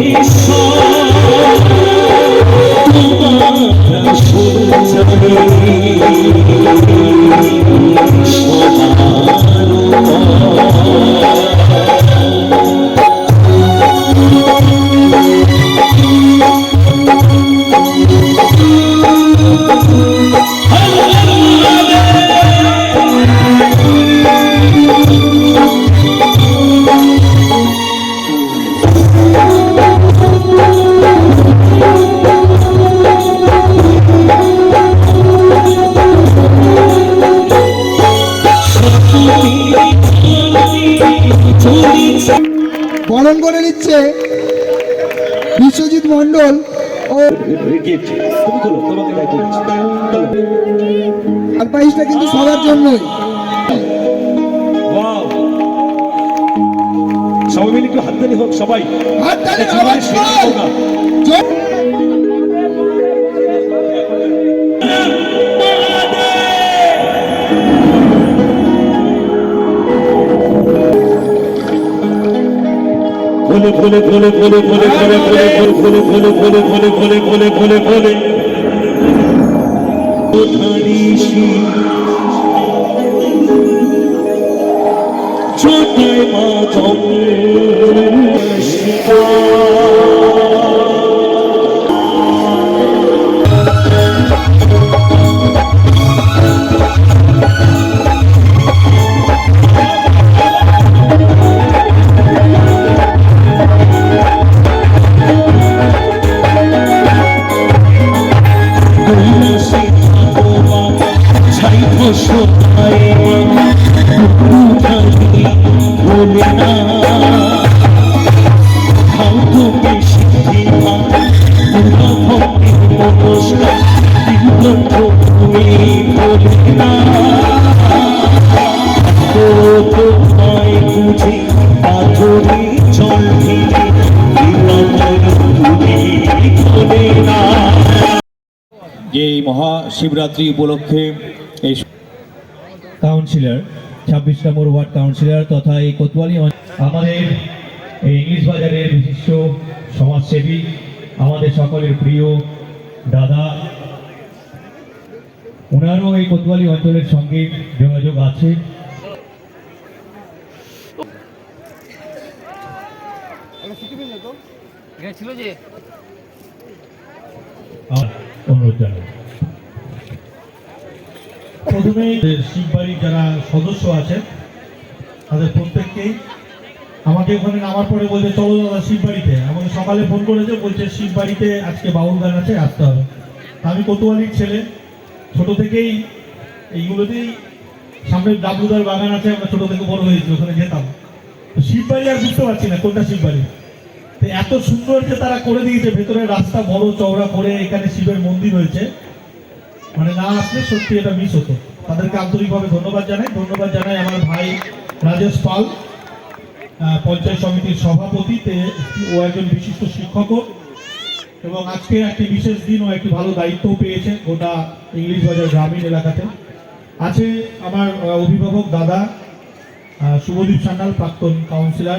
ঈশ্বর বরণ করে নিচ্ছে। বিশ্বজিৎ মন্ডল ও। আর প্রাইজটা কিন্তু সবার জন্যই। সবাই মিলে একটু হাততালি হোক সবাই। হাততালি, ভোলে ভোলে ভোলে ভোলে ভোলে ভোলে ভোলে ভোলে ভোলে ভোলে ভোলে ভোলে ভোলে ভোলে কোথারিসি ছোটায় মা জম্মু ভোলে এই মহাশিবরাত্রি উপলক্ষে এই কাউন্সিলর ছাব্বিশ নম্বর ওয়ার্ড কাউন্সিলর তথা এই কোতোয়ালি আমাদের এই ইংলিশ বাজারের বিশিষ্ট সমাজসেবী আমাদের সকলের প্রিয় দাদা। ওনারও এই কোতোয়ালি অঞ্চলের সঙ্গে যোগাযোগ আছে। অনুরোধ জানাই প্রথমেই শিববাড়ির যারা সদস্য আছেন, তাদের প্রত্যেককেই আমাকে ওখানে নামার পরে বলছে, চলো দাদা শিববাড়িতে। আমাকে সকালে ফোন করেছে, বলছে, শিববাড়িতে আজকে বাউল গান আছে, আসতে হবে। আমি কোতোয়ালির ছেলে। ছোট থেকেই এইগুলোতেই সামনে ডাবলুদার বাগান আছে, আমরা ছোট থেকে বড় হয়েছি, ওখানে যেতাম। তো শিববাড়ি আর বুঝতে পারছি না, কোনটা শিববাড়ি? তো এত সুন্দর যে তারা করে দিয়েছে ভেতরে রাস্তা বড়, চওড়া করে এখানে শিবের মন্দির হয়েছে। মানে না আসলে সত্যি এটা মিস হতো। তাদেরকে আন্তরিকভাবে ধন্যবাদ জানাই। ধন্যবাদ জানাই আমার ভাই রাজেশ পাল পঞ্চায়েত সমিতির সভাপতি, তে- ও একজন বিশিষ্ট শিক্ষকও। এবং আজকে একটি বিশেষ দিন ও একটি ভালো দায়িত্বও পেয়েছে গোটা ইংলিশ বাজার গ্রামীণ এলাকাতে। আছে আমার অভিভাবক দাদা শুভদীপ সান্যাল, প্রাক্তন কাউন্সিলর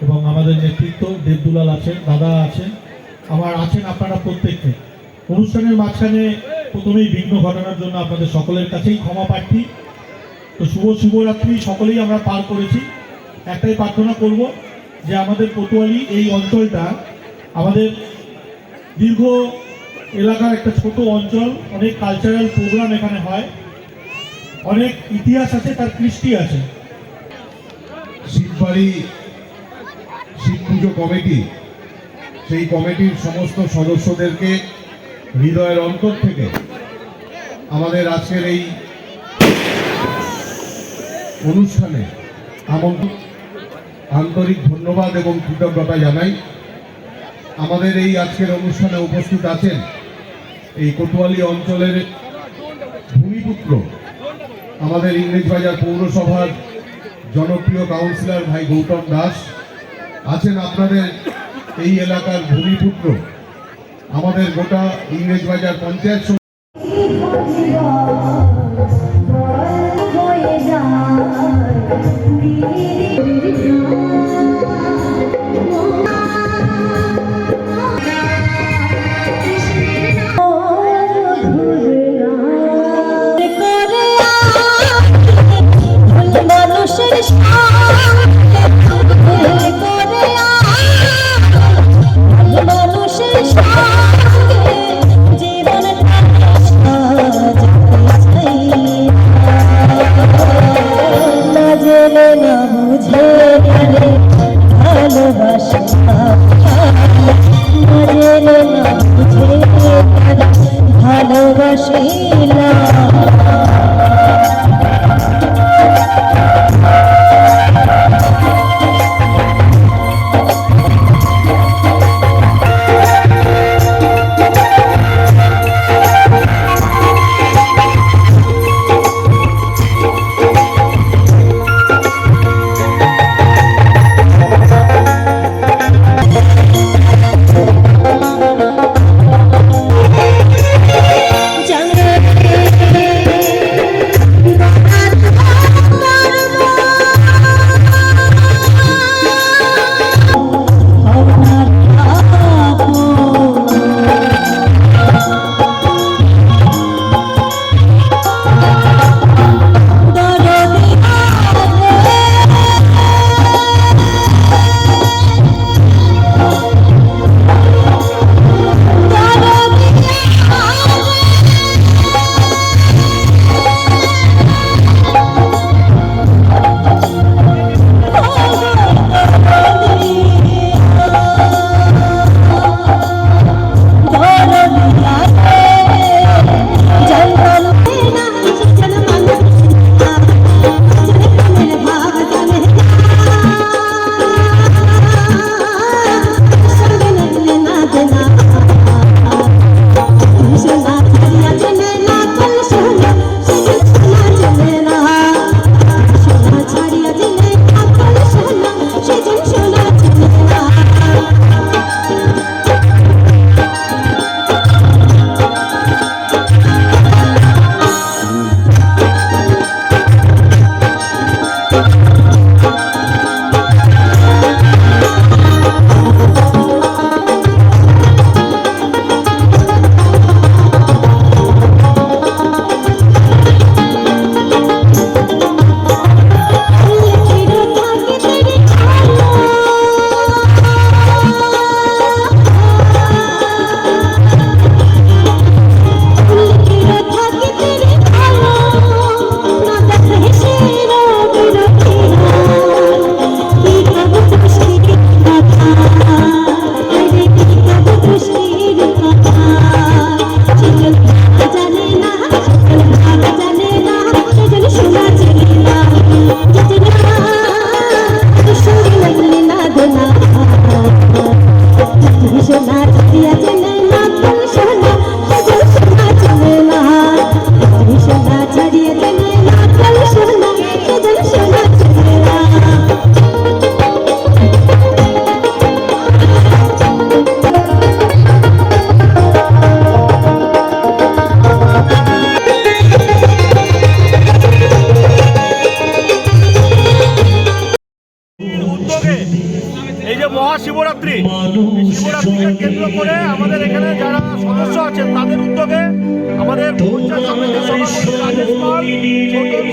এবং আমাদের নেতৃত্ব দেবদুলাল আছেন, দাদা আছেন। আমার আছেন আপনারা প্রত্যেককে। অনুষ্ঠানের মাঝখানে প্রথমেই বিঘ্ন ঘটানোর জন্য আপনাদের সকলের কাছেই ক্ষমা প্রার্থী। তো শুভ শুভরাত্রি, সকলেই আমরা পার করেছি। একটাই প্রার্থনা করব যে আমাদের কোতোয়ালি এই অঞ্চলটা আমাদের দীর্ঘ এলাকার একটা ছোট অঞ্চল, অনেক কালচারাল প্রোগ্রাম এখানে হয়, অনেক ইতিহাস আছে, তার কৃষ্টি আছে। শিববাড়ি শিব পুজো কমিটি, সেই কমিটির সমস্ত সদস্যদেরকে হৃদয়ের অন্তর থেকে আমাদের আজকের এই অনুষ্ঠানে আমন্ত্রণ, আন্তরিক ধন্যবাদ এবং কৃতজ্ঞতা জানাই। আমাদের এই আজকের অনুষ্ঠানে উপস্থিত আছেন এই কোতোয়ালি অঞ্চলের ভূমিপুত্র, আমাদের ইংরেজবাজার পৌরসভার জনপ্রিয় কাউন্সিলর ভাই গৌতম দাস। আছেন আপনাদের এই এলাকার ভূমিপুত্র আমাদের গোটা ইংরেজবাজার পঞ্চায়েত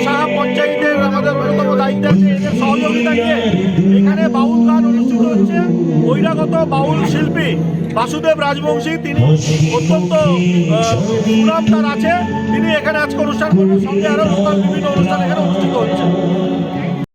সাহা পঞ্চায়েতের আমাদের দায়িত্ব আছে সহযোগিতা নিয়ে এখানে বাউল গান অনুষ্ঠিত হচ্ছে বহিরাগত বাউল শিল্পী বাসুদেব রাজবংশী তিনি অত্যন্ত সুনাম তার আছে তিনি এখানে আজকে অনুষ্ঠান করবেন সঙ্গে আরও অনুষ্ঠিত বিভিন্ন